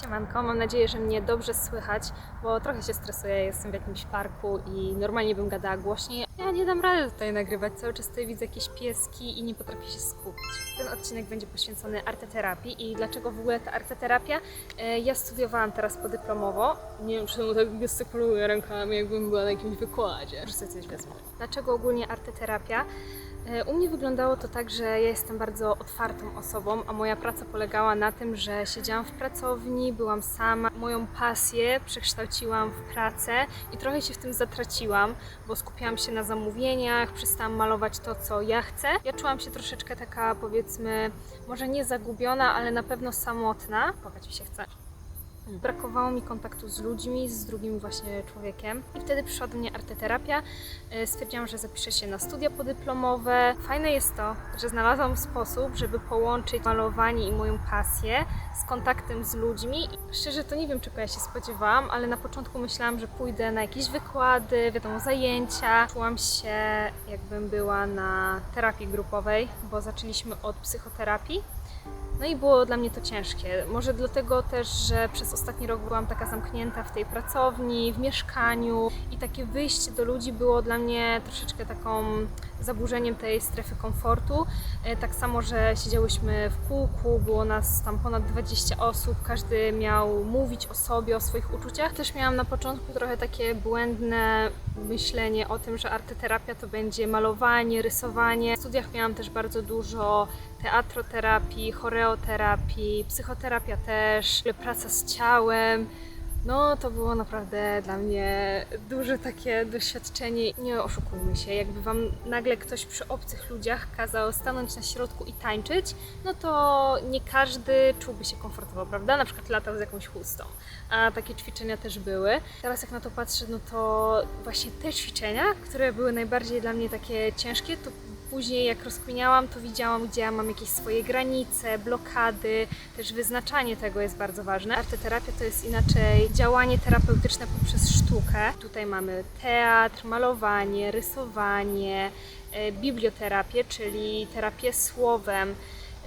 Siemanko, mam nadzieję, że mnie dobrze słychać, bo trochę się stresuję, jestem w jakimś parku i normalnie bym gadała głośniej. Ja nie dam rady tutaj nagrywać, cały czas tutaj widzę jakieś pieski i nie potrafię się skupić. Ten odcinek będzie poświęcony arteterapii i dlaczego w ogóle ta arteterapia? E, Ja studiowałam teraz podyplomowo, nie wiem czemu tak gestykuluję rękami, jakbym była na jakimś wykładzie. Sobie coś wezmę. Dlaczego ogólnie arteterapia? E, U mnie wyglądało to tak, że ja jestem bardzo otwartą osobą, a moja praca polegała na tym, że siedziałam w pracowni, byłam sama. Moją pasję przekształciłam w pracę i trochę się w tym zatraciłam, bo skupiałam się na zamówieniach, przestałam malować to, co ja chcę. Ja czułam się troszeczkę taka, powiedzmy, może nie zagubiona, ale na pewno samotna. Płakać mi się chce. Brakowało mi kontaktu z ludźmi, z drugim właśnie człowiekiem. I wtedy przyszła do mnie arteterapia. E, Stwierdziłam, że zapiszę się na studia podyplomowe. Fajne jest to, że znalazłam sposób, żeby połączyć malowanie i moją pasję z kontaktem z ludźmi. Szczerze to nie wiem, czego ja się spodziewałam, ale na początku myślałam, że pójdę na jakieś wykłady, wiadomo, zajęcia. Czułam się, jakbym była na terapii grupowej, bo zaczęliśmy od psychoterapii. No i było dla mnie to ciężkie. Może dlatego też, że przez ostatni rok byłam taka zamknięta w tej pracowni, w mieszkaniu i takie wyjście do ludzi było dla mnie troszeczkę taką zaburzeniem tej strefy komfortu. E, Tak samo, że siedziałyśmy w kółku, było nas tam ponad 20 osób, każdy miał mówić o sobie, o swoich uczuciach. Też miałam na początku trochę takie błędne myślenie o tym, że arteterapia to będzie malowanie, rysowanie. W studiach miałam też bardzo dużo teatroterapii, choreoterapii, psychoterapia też, praca z ciałem. No, to było naprawdę dla mnie duże takie doświadczenie. Nie oszukujmy się, jakby Wam nagle ktoś przy obcych ludziach kazał stanąć na środku i tańczyć, no to nie każdy czułby się komfortowo, prawda? Na przykład latał z jakąś chustą, a takie ćwiczenia też były. Teraz jak na to patrzę, no to właśnie te ćwiczenia, które były najbardziej dla mnie takie ciężkie, to Później jak rozkminiałam, to widziałam, gdzie ja mam jakieś swoje granice, blokady, też wyznaczanie tego jest bardzo ważne. Arteterapia to jest inaczej działanie terapeutyczne poprzez sztukę. Tutaj mamy teatr, malowanie, rysowanie, e, biblioterapię, czyli terapię słowem.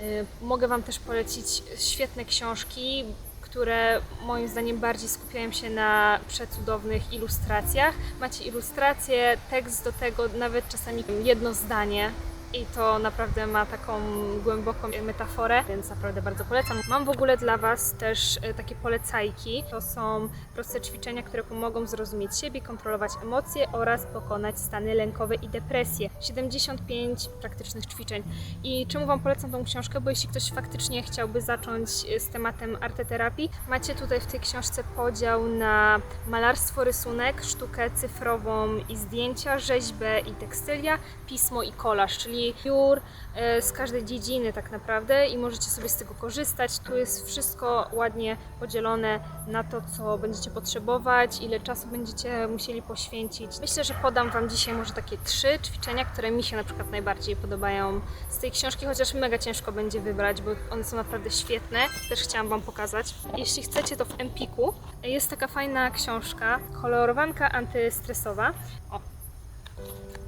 E, Mogę Wam też polecić świetne książki, które moim zdaniem bardziej skupiają się na przecudownych ilustracjach. Macie ilustracje, tekst do tego, nawet czasami jedno zdanie. I to naprawdę ma taką głęboką metaforę, więc naprawdę bardzo polecam. Mam w ogóle dla Was też e, takie polecajki. To są proste ćwiczenia, które pomogą zrozumieć siebie, kontrolować emocje oraz pokonać stany lękowe i depresję. 75 praktycznych ćwiczeń. I czemu Wam polecam tą książkę? Bo jeśli ktoś faktycznie chciałby zacząć e, z tematem arteterapii, macie tutaj w tej książce podział na malarstwo, rysunek, sztukę cyfrową i zdjęcia, rzeźbę i tekstylia, pismo i kolaż, czyli piór e, z każdej dziedziny tak naprawdę i możecie sobie z tego korzystać. Tu jest wszystko ładnie podzielone na to, co będziecie potrzebować, ile czasu będziecie musieli poświęcić. Myślę, że podam Wam dzisiaj może takie trzy ćwiczenia, które mi się na przykład najbardziej podobają z tej książki, chociaż mega ciężko będzie wybrać, bo one są naprawdę świetne. Też chciałam Wam pokazać. Jeśli chcecie, to w Empiku jest taka fajna książka, kolorowanka antystresowa. O,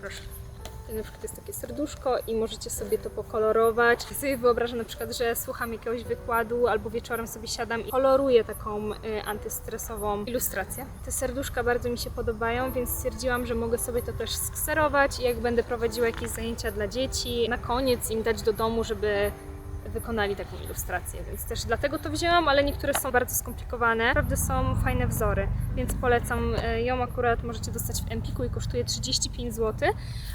proszę. Na przykład jest takie serduszko i możecie sobie to pokolorować. Ja sobie wyobrażam na przykład, że słucham jakiegoś wykładu albo wieczorem sobie siadam i koloruję taką y, antystresową ilustrację. Te serduszka bardzo mi się podobają, więc stwierdziłam, że mogę sobie to też skserować i jak będę prowadziła jakieś zajęcia dla dzieci, na koniec im dać do domu, żeby wykonali taką ilustrację, więc też dlatego to wzięłam, ale niektóre są bardzo skomplikowane. Naprawdę są fajne wzory, więc polecam e, ją akurat możecie dostać w Empiku i kosztuje 35 zł,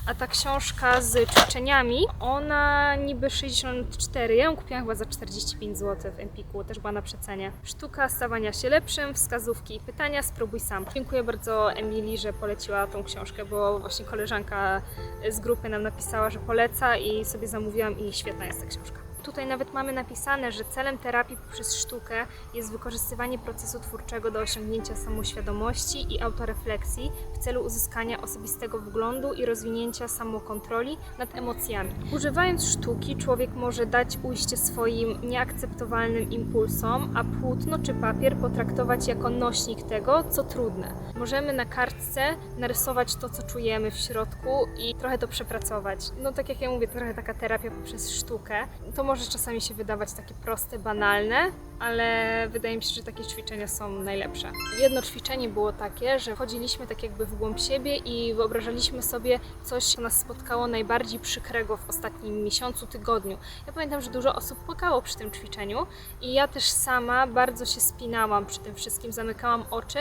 a ta książka z ćwiczeniami, ona niby 64, ja ją kupiłam chyba za 45 zł w Empiku, też była na przecenie. Sztuka stawania się lepszym, wskazówki i pytania, spróbuj sam. Dziękuję bardzo Emilii, że poleciła tą książkę, bo właśnie koleżanka z grupy nam napisała, że poleca i sobie zamówiłam i świetna jest ta książka. Tutaj nawet mamy napisane, że celem terapii poprzez sztukę jest wykorzystywanie procesu twórczego do osiągnięcia samoświadomości i autorefleksji w celu uzyskania osobistego wglądu i rozwinięcia samokontroli nad emocjami. Używając sztuki, człowiek może dać ujście swoim nieakceptowalnym impulsom, a płótno czy papier potraktować jako nośnik tego, co trudne. Możemy na kartce narysować to, co czujemy w środku i trochę to przepracować. No tak jak ja mówię, trochę taka terapia poprzez sztukę. To może czasami się wydawać takie proste, banalne, ale wydaje mi się, że takie ćwiczenia są najlepsze. Jedno ćwiczenie było takie, że chodziliśmy tak jakby w głąb siebie i wyobrażaliśmy sobie coś, co nas spotkało najbardziej przykrego w ostatnim miesiącu, tygodniu. Ja pamiętam, że dużo osób płakało przy tym ćwiczeniu i ja też sama bardzo się spinałam przy tym wszystkim, zamykałam oczy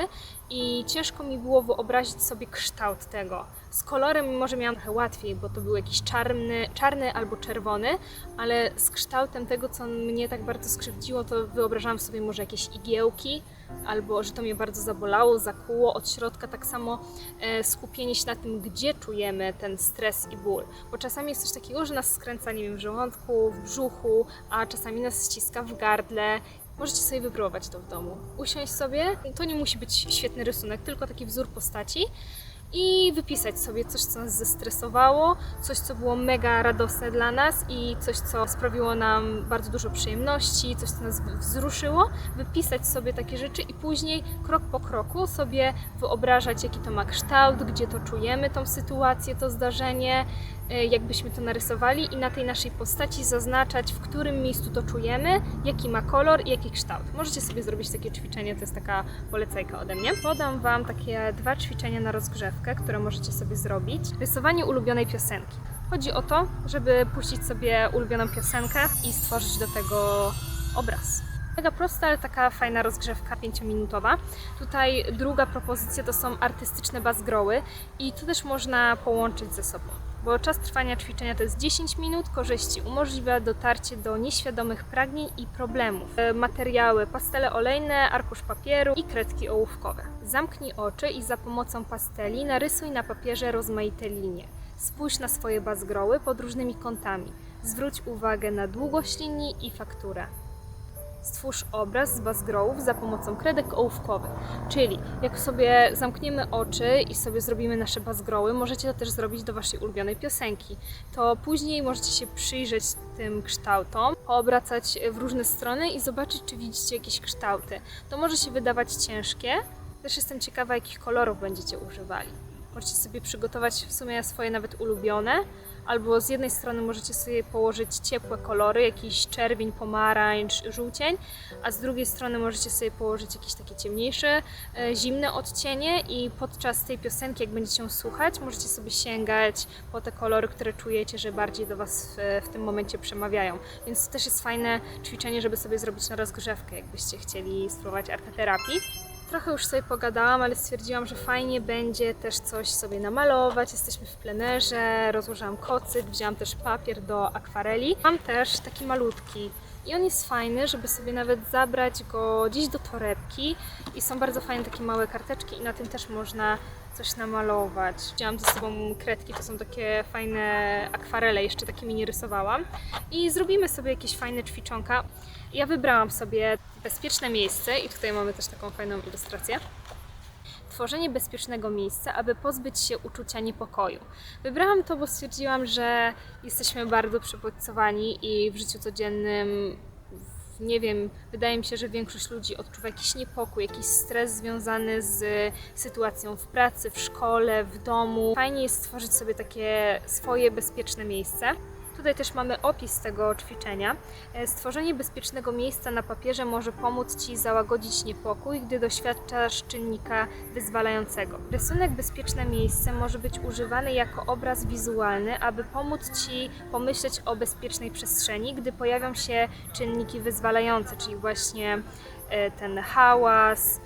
i ciężko mi było wyobrazić sobie kształt tego. Z kolorem może miałam trochę łatwiej, bo to był jakiś czarny, czarny albo czerwony, ale z kształtem tego, co mnie tak bardzo skrzywdziło, to wyobrażałam sobie może jakieś igiełki, albo że to mnie bardzo zabolało, zakuło od środka. Tak samo e, skupienie się na tym, gdzie czujemy ten stres i ból. Bo czasami jest coś takiego, że nas skręca, nie wiem, w żołądku, w brzuchu, a czasami nas ściska w gardle. Możecie sobie wypróbować to w domu. Usiąść sobie, to nie musi być świetny rysunek, tylko taki wzór postaci i wypisać sobie coś, co nas zestresowało, coś, co było mega radosne dla nas i coś, co sprawiło nam bardzo dużo przyjemności, coś, co nas wzruszyło. Wypisać sobie takie rzeczy i później krok po kroku sobie wyobrażać, jaki to ma kształt, gdzie to czujemy, tą sytuację, to zdarzenie, jakbyśmy to narysowali i na tej naszej postaci zaznaczać, w którym miejscu to czujemy, jaki ma kolor i jaki kształt. Możecie sobie zrobić takie ćwiczenie, to jest taka polecajka ode mnie. Podam Wam takie dwa ćwiczenia na rozgrzewkę, które możecie sobie zrobić. Rysowanie ulubionej piosenki. Chodzi o to, żeby puścić sobie ulubioną piosenkę i stworzyć do tego obraz. Mega prosta, ale taka fajna rozgrzewka 5-minutowa. Tutaj druga propozycja to są artystyczne bazgroły i to też można połączyć ze sobą. Bo czas trwania ćwiczenia to jest 10 minut, korzyści umożliwia dotarcie do nieświadomych pragnień i problemów. E, Materiały pastele olejne, arkusz papieru i kredki ołówkowe. Zamknij oczy i za pomocą pasteli narysuj na papierze rozmaite linie. Spójrz na swoje bazgroły pod różnymi kątami. Zwróć uwagę na długość linii i fakturę. Stwórz obraz z bazgrołów za pomocą kredek ołówkowych. Czyli jak sobie zamkniemy oczy i sobie zrobimy nasze bazgroły, możecie to też zrobić do Waszej ulubionej piosenki. To później możecie się przyjrzeć tym kształtom, poobracać w różne strony i zobaczyć, czy widzicie jakieś kształty. To może się wydawać ciężkie. Też jestem ciekawa, jakich kolorów będziecie używali. Możecie sobie przygotować w sumie swoje nawet ulubione, albo z jednej strony możecie sobie położyć ciepłe kolory, jakiś czerwień, pomarańcz, żółcień, a z drugiej strony możecie sobie położyć jakieś takie ciemniejsze, e, zimne odcienie i podczas tej piosenki, jak będziecie ją słuchać, możecie sobie sięgać po te kolory, które czujecie, że bardziej do Was w, w tym momencie przemawiają. Więc to też jest fajne ćwiczenie, żeby sobie zrobić na rozgrzewkę, jakbyście chcieli spróbować arteterapii. Trochę już sobie pogadałam, ale stwierdziłam, że fajnie będzie też coś sobie namalować. Jesteśmy w plenerze, rozłożyłam kocyk, wzięłam też papier do akwareli. Mam też taki malutki i on jest fajny, żeby sobie nawet zabrać go gdzieś do torebki i są bardzo fajne takie małe karteczki i na tym też można coś namalować. Wzięłam ze sobą kredki, to są takie fajne akwarele, jeszcze takimi nie rysowałam. I zrobimy sobie jakieś fajne ćwiczonka. Ja wybrałam sobie bezpieczne miejsce i tutaj mamy też taką fajną ilustrację. Tworzenie bezpiecznego miejsca, aby pozbyć się uczucia niepokoju. Wybrałam to, bo stwierdziłam, że jesteśmy bardzo przebodźcowani i w życiu codziennym nie wiem, wydaje mi się, że większość ludzi odczuwa jakiś niepokój, jakiś stres związany z sytuacją w pracy, w szkole, w domu. Fajnie jest stworzyć sobie takie swoje bezpieczne miejsce. Tutaj też mamy opis tego ćwiczenia. E, Stworzenie bezpiecznego miejsca na papierze może pomóc Ci załagodzić niepokój, gdy doświadczasz czynnika wyzwalającego. Rysunek bezpieczne miejsce może być używany jako obraz wizualny, aby pomóc Ci pomyśleć o bezpiecznej przestrzeni, gdy pojawią się czynniki wyzwalające, czyli właśnie e, ten hałas,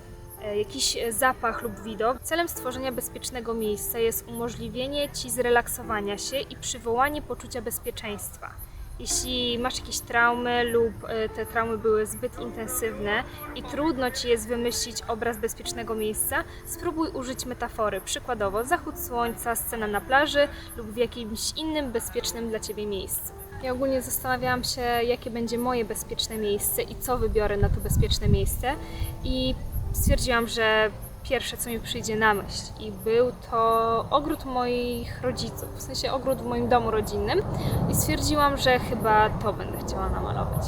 jakiś e, zapach lub widok. Celem stworzenia bezpiecznego miejsca jest umożliwienie Ci zrelaksowania się i przywołanie poczucia bezpieczeństwa. Jeśli masz jakieś traumy lub e, te traumy były zbyt intensywne i trudno Ci jest wymyślić obraz bezpiecznego miejsca, spróbuj użyć metafory. Przykładowo zachód słońca, scena na plaży lub w jakimś innym bezpiecznym dla Ciebie miejscu. Ja ogólnie zastanawiałam się, jakie będzie moje bezpieczne miejsce i co wybiorę na to bezpieczne miejsce i stwierdziłam, że pierwsze, co mi przyjdzie na myśl i był to ogród moich rodziców, w sensie ogród w moim domu rodzinnym i stwierdziłam, że chyba to będę chciała namalować.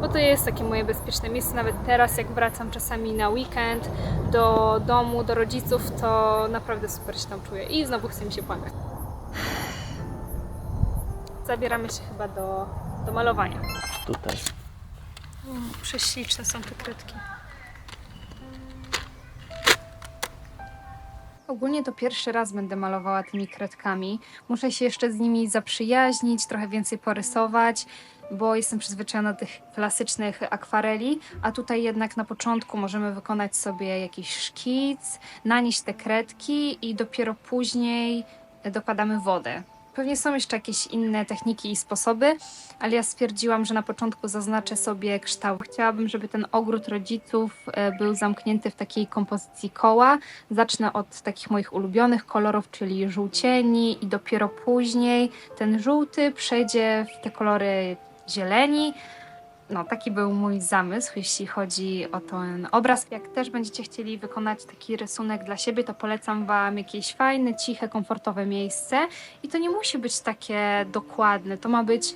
Bo to jest takie moje bezpieczne miejsce, nawet teraz jak wracam czasami na weekend do domu, do rodziców, to naprawdę super się tam czuję i znowu chce mi się płakać. Zabieramy się chyba do, do malowania. Tutaj. Prześliczne są te kredki. Ogólnie to pierwszy raz będę malowała tymi kredkami. Muszę się jeszcze z nimi zaprzyjaźnić, trochę więcej porysować, bo jestem przyzwyczajona do tych klasycznych akwareli, a tutaj jednak na początku możemy wykonać sobie jakiś szkic, nanieść te kredki i dopiero później dokładamy wodę. Pewnie są jeszcze jakieś inne techniki i sposoby, ale ja stwierdziłam, że na początku zaznaczę sobie kształt. Chciałabym, żeby ten ogród rodziców e, był zamknięty w takiej kompozycji koła. Zacznę od takich moich ulubionych kolorów, czyli żółcieni i dopiero później ten żółty przejdzie w te kolory zieleni. No, taki był mój zamysł, jeśli chodzi o ten obraz. Jak też będziecie chcieli wykonać taki rysunek dla siebie, to polecam Wam jakieś fajne, ciche, komfortowe miejsce. I to nie musi być takie dokładne, to ma być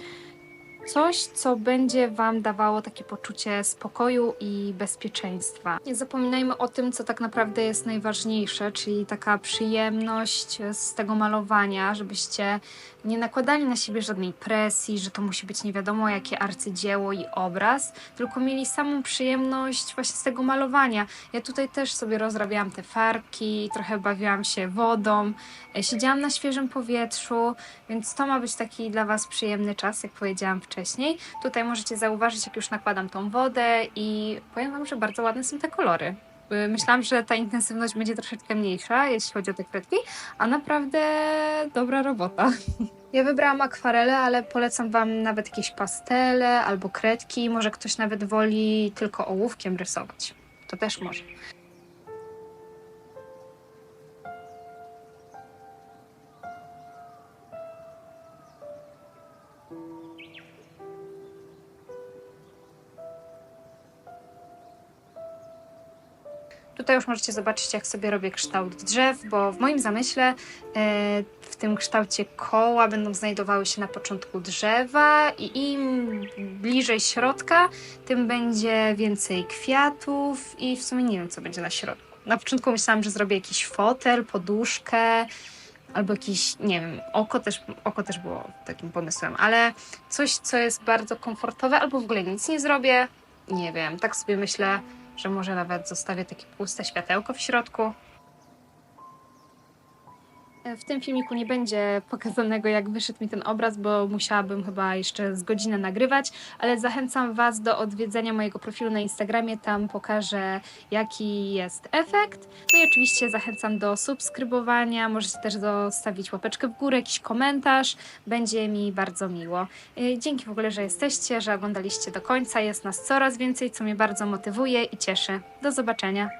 coś, co będzie Wam dawało takie poczucie spokoju i bezpieczeństwa. Nie zapominajmy o tym, co tak naprawdę jest najważniejsze, czyli taka przyjemność z tego malowania, żebyście nie nakładali na siebie żadnej presji, że to musi być nie wiadomo jakie arcydzieło i obraz, tylko mieli samą przyjemność właśnie z tego malowania. Ja tutaj też sobie rozrabiałam te farbki, trochę bawiłam się wodą, e, siedziałam na świeżym powietrzu, więc to ma być taki dla Was przyjemny czas, jak powiedziałam wcześniej. Tutaj możecie zauważyć, jak już nakładam tą wodę i powiem Wam, że bardzo ładne są te kolory. Y, Myślałam, że ta intensywność będzie troszeczkę mniejsza, jeśli chodzi o te kredki, a naprawdę dobra robota. Ja wybrałam akwarele, ale polecam Wam nawet jakieś pastele albo kredki. Może ktoś nawet woli tylko ołówkiem rysować. To też może. Tutaj już możecie zobaczyć, jak sobie robię kształt drzew, bo w moim zamyśle e, w tym kształcie koła będą znajdowały się na początku drzewa i im bliżej środka, tym będzie więcej kwiatów i w sumie nie wiem, co będzie na środku. Na początku myślałam, że zrobię jakiś fotel, poduszkę albo jakiś, nie wiem, oko też, oko też było takim pomysłem, ale coś, co jest bardzo komfortowe albo w ogóle nic nie zrobię, nie wiem, tak sobie myślę, że może nawet zostawię takie puste światełko w środku. W tym filmiku nie będzie pokazanego, jak wyszedł mi ten obraz, bo musiałabym chyba jeszcze z godzinę nagrywać, ale zachęcam Was do odwiedzenia mojego profilu na Instagramie, tam pokażę, jaki jest efekt. No i oczywiście zachęcam do subskrybowania, możecie też zostawić łapeczkę w górę, jakiś komentarz, będzie mi bardzo miło. Yy, Dzięki w ogóle, że jesteście, że oglądaliście do końca, jest nas coraz więcej, co mnie bardzo motywuje i cieszy. Do zobaczenia.